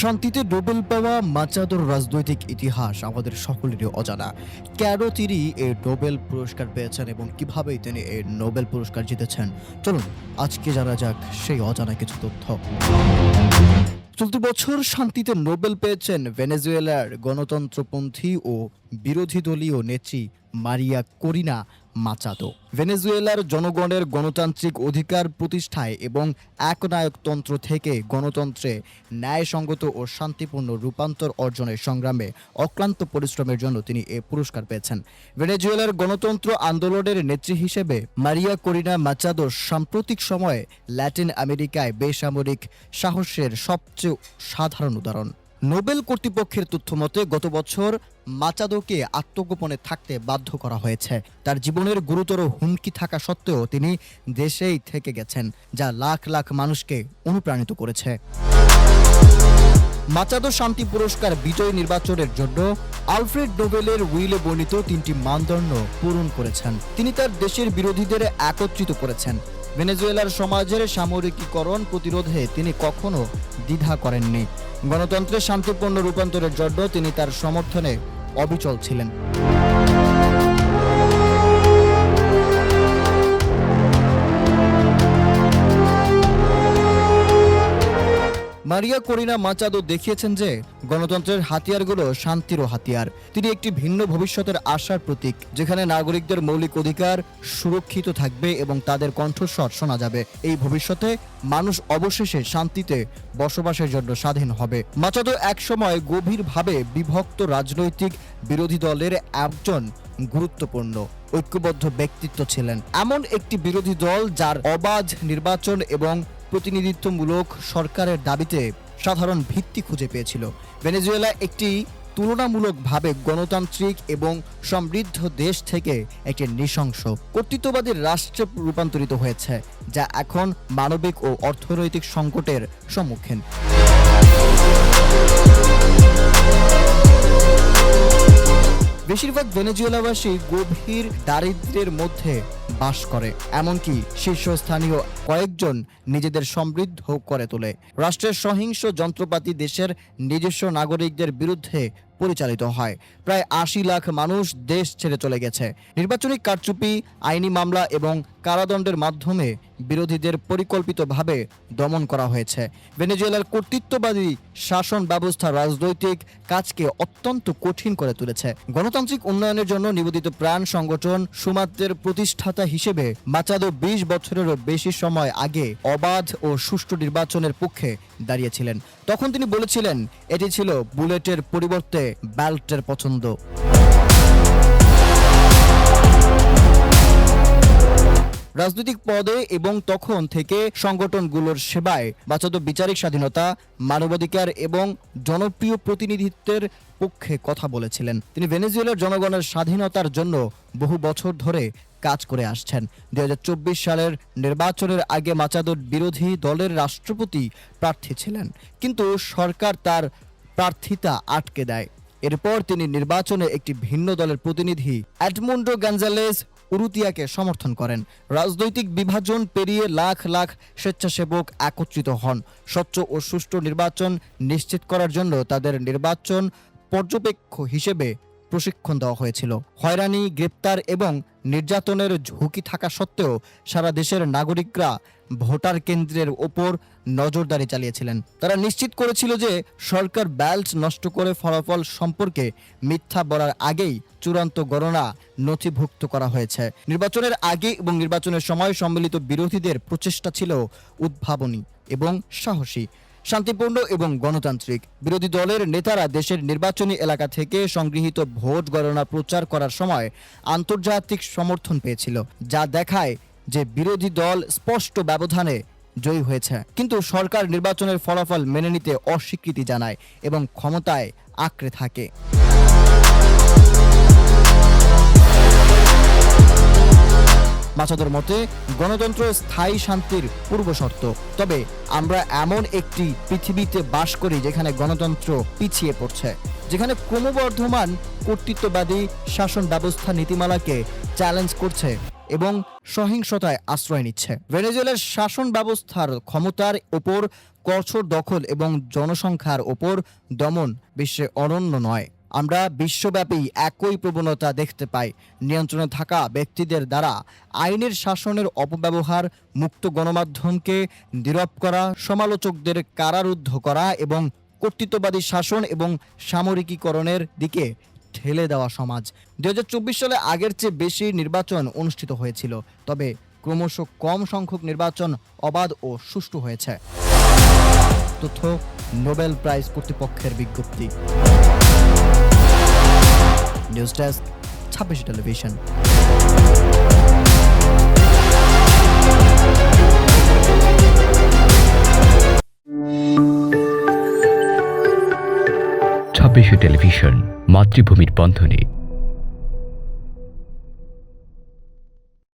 শান্তিতে নোবেল পাওয়া মাচাদোর রাজনৈতিক ইতিহাস আমাদের সকলেরই অজানা। কেন তিনি এই নোবেল পুরস্কার পেয়েছেন এবং কীভাবে তিনি এই নোবেল পুরস্কার জিতেছেন? চলুন, আজকে জানা যাক সেই অজানা কিছু তথ্য। চলতি বছর শান্তিতে নোবেল পেয়েছেন ভেনেজুয়েলার গণতন্ত্রপন্থী ও বিরোধী দলীয় নেত্রী মারিয়া করিনা। মাচাদো ভেনেজুয়েলার জনগণের গণতান্ত্রিক অধিকার প্রতিষ্ঠায় এবং একনায়কতন্ত্র থেকে গণতন্ত্রে ন্যায়সঙ্গত ও শান্তিপূর্ণ রূপান্তর অর্জনের সংগ্রামে অক্লান্ত পরিশ্রমের জন্য তিনি এ পুরস্কার পেয়েছেন। ভেনেজুয়েলার গণতন্ত্র আন্দোলনের নেত্রী হিসেবে মারিয়া করিনা মাচাদো সাম্প্রতিক সময়ে ল্যাটিন আমেরিকায় বেসামরিক সাহসের সবচেয়ে সাধারণ উদাহরণ। নোবেল কর্তৃপক্ষের তথ্য মতে, গত বছর মাচাদোকে আত্মগোপনে থাকতে বাধ্য করা হয়েছে। তার জীবনের গুরুতর হুমকি থাকা সত্ত্বেও তিনি দেশেই থেকে গেছেন, যা লাখ লাখ মানুষকে অনুপ্রাণিত করেছে। মাচাদো শান্তি পুরস্কার বিজয় নির্বাচনের জন্য আলফ্রেড নোবেলের উইলে বর্ণিত তিনটি মানদণ্ড পূরণ করেছেন। তিনি তার দেশের বিরোধীদের একত্রিত করেছেন। ভেনেজুয়েলার সমাজের সামরিকীকরণ প্রতিরোধে তিনি কখনো দ্বিধা করেননি। গণতন্ত্রের শান্তিপূর্ণ রূপান্তরের জন্য তিনি তার সমর্থনে অবিচল ছিলেন। মারিয়া করিনা মাচাদো দেখিয়েছেন যে গণতন্ত্রের হাতিয়ারগুলো শান্তিরও হাতিয়ার। তিনি একটি ভিন্ন ভবিষ্যতের আশার প্রতীক, যেখানে নাগরিকদের মৌলিক অধিকার সুরক্ষিত থাকবে এবং তাদের কণ্ঠস্বর শোনা যাবে। এই ভবিষ্যতে মানুষ অবশেষে শান্তিতে বসবাসের জন্য স্বাধীন হবে। মাচাদো একসময় গভীরভাবে বিভক্ত রাজনৈতিক বিরোধী দলের একজন গুরুত্বপূর্ণ, ঐক্যবদ্ধ ব্যক্তিত্ব ছিলেন। এমন একটি বিরোধী দল যার অবাধ নির্বাচন এবং প্রতিনিধিত্বমূলক সরকারের দাবিতে সাধারণ ভিত্তি খুঁজে পেয়েছিল। ভেনেজুয়েলা একটি তুলনামূলকভাবে গণতান্ত্রিক এবং সমৃদ্ধ দেশ থেকে একটি নৃশংস কর্তৃত্ববাদী রাষ্ট্রে রূপান্তরিত হয়েছে, যা এখন মানবিক ও অর্থনৈতিক সংকটের সম্মুখীন। বেশিরভাগ ভেনেজুয়েলাবাসী গভীর দারিদ্র্যের মধ্যে বাস করে, এমনকি শীর্ষস্থানীয় কয়েকজন নিজেদের সমৃদ্ধ করে তোলে। রাষ্ট্রের সহিংস যন্ত্রপাতি দেশের নিজস্ব নাগরিকদের বিরুদ্ধে পরিচালিত হয়। প্রায় আশি লাখ মানুষ দেশ ছেড়ে চলে গেছে। নির্বাচনী কারচুপি, আইনি মামলা এবং কারাদণ্ডের মাধ্যমে বিরোধীদের পরিকল্পিতভাবে দমন করা হয়েছে। ভেনেজুয়েলার কর্তৃত্ববাদী শাসন ব্যবস্থা রাজনৈতিক কাজকে অত্যন্ত কঠিন করে তুলেছে। গণতান্ত্রিক উন্নয়নের জন্য নিবেদিত প্রাণ সংগঠন সুমাত্রের প্রতিষ্ঠাতা হিসেবে মাচাদো বিশ বছরেরও বেশি সময় আগে অবাধ ও সুষ্ঠু নির্বাচনের পক্ষে দাঁড়িয়েছিলেন। তখন তিনি বলেছিলেন, এটি ছিল বুলেটের পরিবর্তে ব্যাল্টের পছন্দ। রাজনৈতিক পদে এবং তখন থেকে সংগঠনগুলোর সেবায় বাচত বিচারিক স্বাধীনতা, মানবাধিকার এবং জনপ্রিয় প্রতিনিধিত্বের পক্ষে কথা বলেছিলেন। তিনি ভেনেজুয়েলার জনগণের স্বাধীনতার জন্য বহু বছর ধরে কাজ করে আসছেন। দুই সালের নির্বাচনের আগে মাচাদোর বিরোধী দলের রাষ্ট্রপতি প্রার্থী ছিলেন, কিন্তু সরকার তার প্রার্থিতা আটকে দেয়। এরপর তিনি নির্বাচনে একটি ভিন্ন দলের প্রতিনিধি অ্যাডমন্ডো গাঞ্জালেস উরুতিয়াকে সমর্থন করেন। রাজনৈতিক বিভাজন পেরিয়ে লাখ লাখ স্বেচ্ছাসেবক একত্রিত হন। স্বচ্ছ ও সুষ্ঠু নির্বাচন নিশ্চিত করার জন্য তাদের নির্বাচন পর্যবেক্ষ হিসেবে প্রশিক্ষণ দেওয়া হয়েছিল। হয়রানি, গ্রেপ্তার এবং নির্যাতনের ঝুঁকি থাকা সত্ত্বেও সারা দেশের নাগরিকরা ভোটার কেন্দ্রের ওপর নজরদারি চালিয়েছিলেন। তারা নিশ্চিত করেছিল যে সরকার ব্যালট নষ্ট করে ফলাফল সম্পর্কে মিথ্যা বলার আগেই চূড়ান্ত গণনা নথিভুক্ত করা হয়েছে। নির্বাচনের আগে এবং নির্বাচনের সময় সম্মিলিত বিরোধীদের প্রচেষ্টা ছিল উদ্ভাবনী এবং সাহসী। শান্তিপূর্ণ এবং গণতান্ত্রিক। বিরোধী দলের নেতারা দেশের নির্বাচনী এলাকা থেকে সংগৃহীত ভোট গণনা প্রচার করার সময় আন্তর্জাতিক সমর্থন পেয়েছিল, যা দেখায় যে বিরোধী দল স্পষ্ট ব্যবধানে জয়ী হয়েছে। কিন্তু সরকার নির্বাচনের ফলাফল মেনে নিতে অস্বীকৃতি জানায় এবং ক্ষমতায় আঁকড়ে থাকে। মাছাদের মতে, গণতন্ত্র স্থায়ী শান্তির পূর্বশর্ত তবে আমরা এমন একটি পৃথিবীতে বাস করি যেখানে গণতন্ত্র পিছিয়ে পড়ছে, যেখানে ক্রমবর্ধমান কর্তৃত্ববাদী শাসন ব্যবস্থা নীতিমালাকে চ্যালেঞ্জ করছে এবং সহিংসতায় আশ্রয় নিচ্ছে। ভেনেজুয়েলার শাসন ব্যবস্থার ক্ষমতার ওপর কঠোর দখল এবং জনসংখ্যার ওপর দমন বিশ্বে অনন্য নয়। আমরা বিশ্বব্যাপী একই প্রবণতা দেখতে পাই। নিয়ন্ত্রণে থাকা ব্যক্তিদের দ্বারা আইনের শাসনের অপব্যবহার, মুক্ত গণমাধ্যমকে নীরব করা, সমালোচকদের কারারুদ্ধ করা এবং কর্তৃত্ববাদী শাসন এবং সামরিকীকরণের দিকে ঠেলে দেওয়া সমাজ। দু হাজার চব্বিশ সালে আগের চেয়ে বেশি নির্বাচন অনুষ্ঠিত হয়েছিল, তবে ক্রমশ কম সংখ্যক নির্বাচন অবাধ ও সুষ্ঠু হয়েছে। তথ্য নোবেল প্রাইজ কর্তৃপক্ষের বিজ্ঞপ্তি। নিউজ ডেস্ক ছাব্বিশ টেলিভিশন। ছাব্বিশে টেলিভিশন মাতৃভূমির বন্ধনে।